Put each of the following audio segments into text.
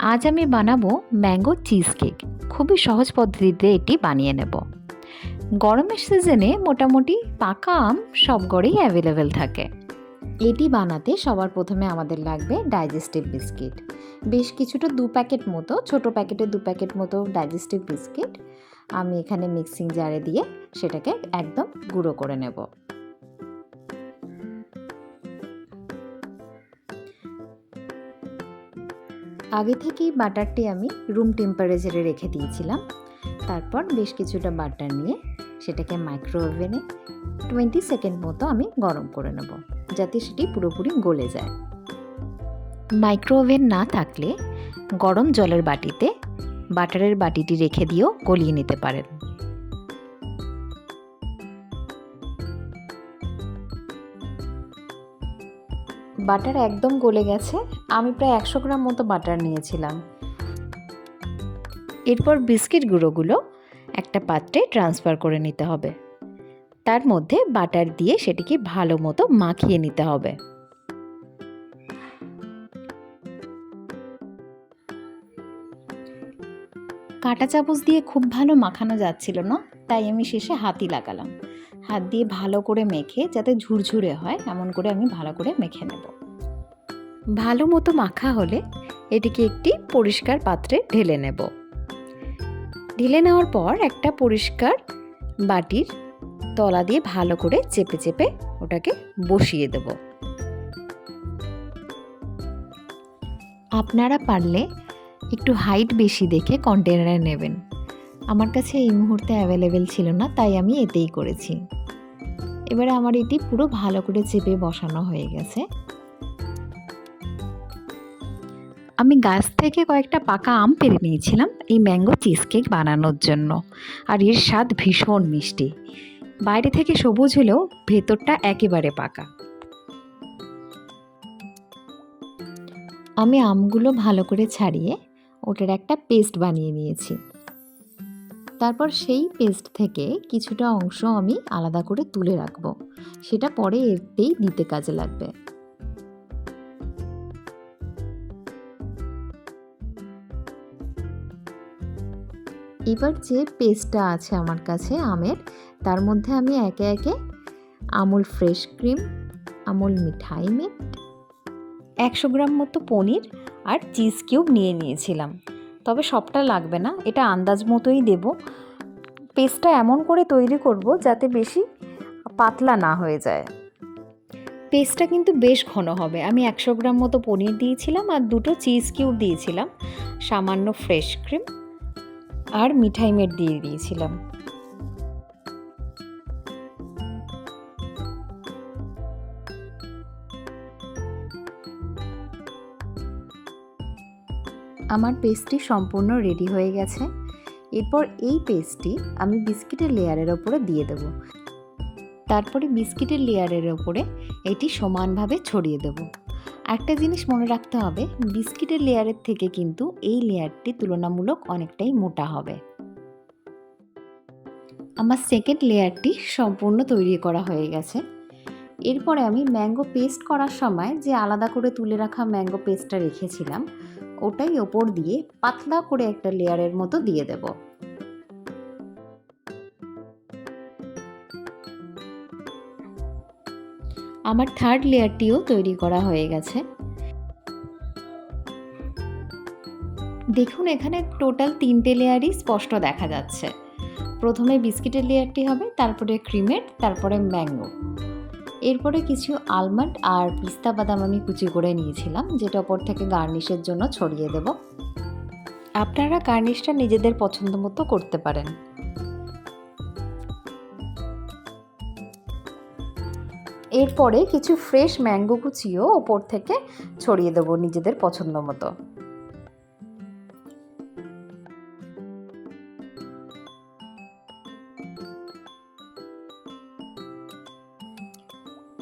আজ আমি বানাবো ম্যাঙ্গো চিজ কেক খুবই সহজ পদ্ধতিতে এটি বানিয়ে নেব। গরমের সিজনে মোটামুটি পাকা আম সব গড়েই অ্যাভেলেবেল থাকে। এটি বানাতে সবার প্রথমে আমাদের লাগবে ডাইজেস্টিভ বিস্কিট বেশ কিছুটা দু প্যাকেট মতো, ছোট প্যাকেটে দু প্যাকেট মতো ডাইজেস্টিভ বিস্কিট আমি এখানে মিক্সিং জারে দিয়ে সেটাকে একদম গুঁড়ো করে নেব। আগে থেকেই বাটারটি আমি রুম টেম্পারেচারে রেখে দিয়েছিলাম। তারপর বেশ কিছুটা বাটার নিয়ে সেটাকে মাইক্রো ওভেনে টোয়েন্টি সেকেন্ড মতো আমি গরম করে নেব, যাতে সেটি পুরোপুরি গলে যায়। মাইক্রো ওভেন না থাকলে গরম জলের বাটিতে বাটারের বাটিটি রেখে দিয়েও গলিয়ে নিতে পারেন। বাটার একদম গলে গেছে। আমি প্রায় একশো গ্রাম মতো বাটার নিয়েছিলাম। এরপর বিস্কিট গুঁড়োগুলো একটা পাত্রে ট্রান্সফার করে নিতে হবে। তার মধ্যে বাটার দিয়ে সেটিকে ভালো মতো মাখিয়ে নিতে হবে। কাঁটা চামচ দিয়ে খুব ভালো মাখানো যাচ্ছিল না, তাই আমি শেষে হাতি লাগালাম। হাত দিয়ে ভালো করে মেখে যাতে ঝুরঝুরে হয়, এমন করে আমি ভালো করে মেখে নেব। ভালো মতো মাখা হলে এটিকে একটি পরিষ্কার পাত্রে ঢেলে নেব। ঢেলে নেওয়ার পর একটা পরিষ্কার বাটির তলা দিয়ে ভালো করে চেপে চেপে ওটাকে বসিয়ে দেব। আপনারা পারলে একটু হাইট বেশি দেখে কন্টেনারে নেবেন। আমার কাছে এই মুহূর্তে অ্যাভেলেবেল ছিল না, তাই আমি এতেই করেছি। এবারে আমার এটি পুরো ভালো করে চেপে বসানো হয়ে গেছে। আমি গাছ থেকে কয়েকটা পাকা আম পেরে নিয়েছিলাম এই ম্যাঙ্গো চিজ কেক বানানোর জন্য, আর এর স্বাদ ভীষণ মিষ্টি। বাইরে থেকে সবুজ হলেও ভেতরটা একেবারে পাকা। আমি আমগুলো ভালো করে ছাড়িয়ে ওটার একটা পেস্ট বানিয়ে নিয়েছি। তারপর সেই পেস্ট থেকে কিছুটা অংশ আমি আলাদা করে তুলে রাখব। সেটা পরে এতেই দিতে কাজে লাগবে। এবার যে পেস্টটা আছে আমার কাছে, আমের, তার মধ্যে আমি একে একে Amul fresh cream Amul Mithai mate একশো গ্রাম মতো পনির আর চিজ কিউব নিয়ে নিয়েছিলাম। তবে সবটা লাগবে না, এটা আন্দাজ মতোই দেব। পেস্টটা এমন করে তৈরি করব যাতে বেশি পাতলা না হয়ে যায়। পেস্টটা কিন্তু বেশ ঘন হবে। আমি একশো গ্রাম মতো পনির দিয়েছিলাম আর দুটো চিজ কিউব দিয়েছিলাম। সামান্য ফ্রেশ ক্রিম আর মিঠাই মেট দিয়ে দিয়েছিলাম। আমার পেস্টটি সম্পূর্ণ রেডি হয়ে গেছে। এরপর এই পেস্টটি আমি বিস্কিটের লেয়ারের ওপরে দিয়ে দেব। তারপরে বিস্কিটের লেয়ারের ওপরে এটি সমানভাবে ছড়িয়ে দেব। একটা জিনিস মনে রাখতে হবে, বিস্কিটের লেয়ারের থেকে কিন্তু এই লেয়ারটি তুলনামূলক অনেকটাই মোটা হবে। আমার সেকেন্ড লেয়ারটি সম্পূর্ণ তৈরি করা হয়ে গেছে। এরপরে আমি ম্যাঙ্গো পেস্ট করার সময় যে আলাদা করে তুলে রাখা ম্যাঙ্গো পেস্টটা রেখেছিলাম ওটাই ওপর দিয়ে পাতলা করে একটা লেয়ারের মতো দিয়ে দেব। আমার থার্ড লেয়ারটিও তৈরি করা হয়ে গেছে। দেখুন, এখানে টোটাল তিনটে লেয়ারই স্পষ্ট দেখা যাচ্ছে। প্রথমে বিস্কিটের লেয়ারটি হবে, তারপরে ক্রিমের, তারপরে ম্যাঙ্গো। এরপরে কিছু আলমন্ড আর পিস্তা বাদাম আমি কুচি করে নিয়েছিলাম, যেটা ওপর থেকে গার্নিশের জন্য ছড়িয়ে দেব। আপনারা গার্নিশটা নিজেদের পছন্দ মতো করতে পারেন। এরপরে কিছু ফ্রেশ ম্যাঙ্গো কুচিও ওপর থেকে ছড়িয়ে দেবো নিজেদের পছন্দ মতো।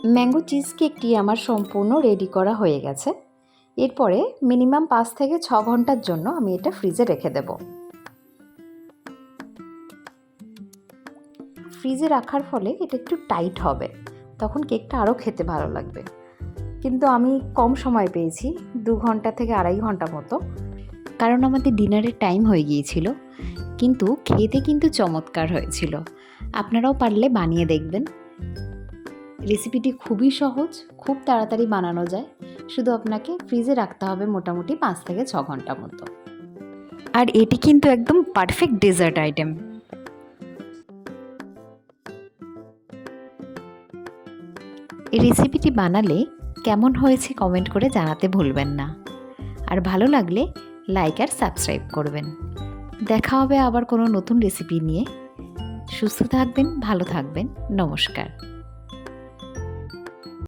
ম্যাঙ্গো চিজ কেকটি আমার সম্পূর্ণ রেডি করা হয়ে গেছে। এরপরে মিনিমাম পাঁচ থেকে ছ ঘণ্টার জন্য আমি এটা ফ্রিজে রেখে দেব। ফ্রিজে রাখার ফলে এটা একটু টাইট হবে, তখন কেকটা আরও খেতে ভালো লাগবে। কিন্তু আমি কম সময় পেয়েছি, দু ঘণ্টা থেকে আড়াই ঘণ্টা মতো। কারণ আমাদের ডিনারের টাইম হয়ে গিয়েছিল, কিন্তু খেতে কিন্তু চমৎকার হয়েছিল। আপনারাও পারলে বানিয়ে দেখবেন। রেসিপিটি খুবই সহজ, খুব তাড়াতাড়ি বানানো যায়। শুধু আপনাকে ফ্রিজে রাখতে হবে মোটামুটি পাঁচ থেকে ছ ঘণ্টা মতো। আর এটি কিন্তু একদম পারফেক্ট ডেজার্ট আইটেম। এই রেসিপিটি বানালে কেমন হয়েছে কমেন্ট করে জানাতে ভুলবেন না। আর ভালো লাগলে লাইক আর সাবস্ক্রাইব করবেন। দেখা হবে আবার কোনো নতুন রেসিপি নিয়ে। সুস্থ থাকবেন, ভালো থাকবেন। নমস্কার।